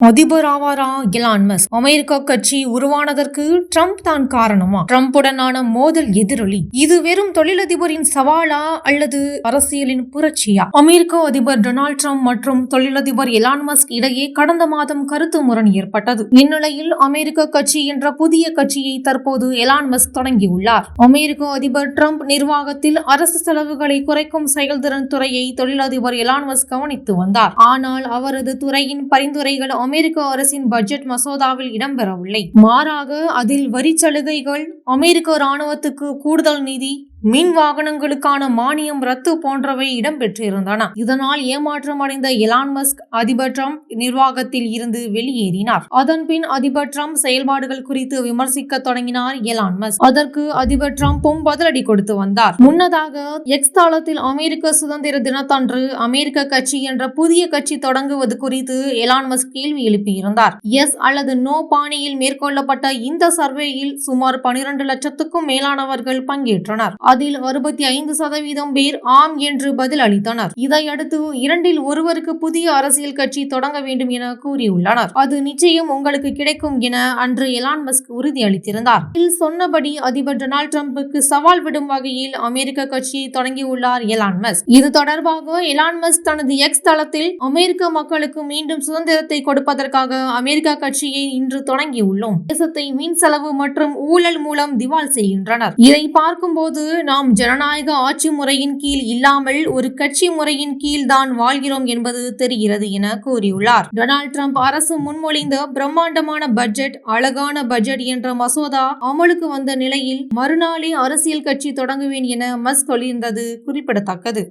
அதிபர் ஆவாரா Elon Musk. America கட்சி உருவானதற்கு Trump தான் காரணமா? ட்ரம்புடனான மோதல் எதிரொலி. இது வெறும் தொழிலதிபரின் சவாலா அல்லது அரசியலின் புரட்சியா? அமெரிக்க அதிபர் டொனால்ட் ட்ரம்ப் மற்றும் தொழிலதிபர் எலான் மஸ்க் இடையே கடந்த மாதம் கருத்து முரண் ஏற்பட்டது. இந்நிலையில் அமெரிக்க கட்சி என்ற புதிய கட்சியை தற்போது எலான் மஸ்க் தொடங்கியுள்ளார். அமெரிக்க அதிபர் ட்ரம்ப் நிர்வாகத்தில் அரசு செலவுகளை குறைக்கும் செயல்திறன் துறையை தொழிலதிபர் எலான் மஸ்க் கவனித்து வந்தார். ஆனால் அவரது துறையின் பரிந்துரைகள் அமெரிக்க அரசின் பட்ஜெட் மசோதாவில் இடம்பெறவில்லை. மாறாக அதில் வரி சலுகைகள் அமெரிக்க ராணுவத்துக்கு கூடுதல் நிதி மின் வாகனங்களுக்கான மானியம் ரத்து போன்றவை இடம்பெற்றிருந்தன. இதனால் ஏமாற்றம் அடைந்த எலான் மஸ்க் அதிபர் ட்ரம்ப் நிர்வாகத்தில் இருந்து வெளியேறினார். அதன்பின் அதிபர் ட்ரம்ப் செயல்பாடுகள் குறித்து விமர்சிக்க தொடங்கினார் எலான் மஸ்க். அதற்கு அதிபர் ட்ரம்ப்பும் பதிலடி கொடுத்து வந்தார். முன்னதாக எக்ஸ் தளத்தில் அமெரிக்க சுதந்திர தினத்தன்று அமெரிக்க கட்சி என்ற புதிய கட்சி தொடங்குவது குறித்து எலான் மஸ்க் கேள்வி எழுப்பியிருந்தார் எஸ் அல்லது நோ பாணியில் மேற்கொள்ளப்பட்ட இந்த சர்வேயில் சுமார் பனிரெண்டு லட்சத்துக்கும் மேலானவர்கள் பங்கேற்றனர். அதில் அறுபத்தி ஐந்து சதவீதம் பேர் ஆம் என்று பதில் அளித்தனர் இதையடுத்து இரண்டில் ஒருவருக்கு புதிய அரசியல் கட்சி தொடங்க வேண்டும் என கூறியுள்ளனர். அது நிச்சயம் உங்களுக்கு கிடைக்கும் என அன்று எலான் மஸ்க் உறுதியளித்திருந்தார். இதில் சொன்னபடி அதிபர் டொனால்ட் ட்ரம்புக்கு சவால் விடும் வகையில் அமெரிக்க கட்சியை தொடங்கியுள்ளார் எலான் மஸ்க். இது தொடர்பாக எலான் மஸ்க் தனது எக்ஸ் தளத்தில் அமெரிக்க மக்களுக்கு மீண்டும் சுதந்திரத்தை கொடுப்பதற்காக அமெரிக்கா கட்சியை இன்று தொடங்கியுள்ளோம் தேசத்தை மின் செலவு மற்றும் ஊழல் மூலம் திவால் செய்கின்றனர். இதை பார்க்கும்போது நாம் ஜனநாயக ஆட்சி முறையின் கீழ் இல்லாமல் ஒரு கட்சி முறையின் கீழ் தான் வாழ்கிறோம் என்பது தெரிகிறது என கூறியுள்ளார். டொனால்ட் ட்ரம்ப் அரசு முன்மொழிந்த பிரம்மாண்டமான பட்ஜெட் அழகான பட்ஜெட் என்ற மசோதா அமலுக்கு வந்த நிலையில் மறுநாளே அரசியல் கட்சி தொடங்குவேன் என மஸ்க் சொல்லியிருந்தது குறிப்பிடத்தக்கது.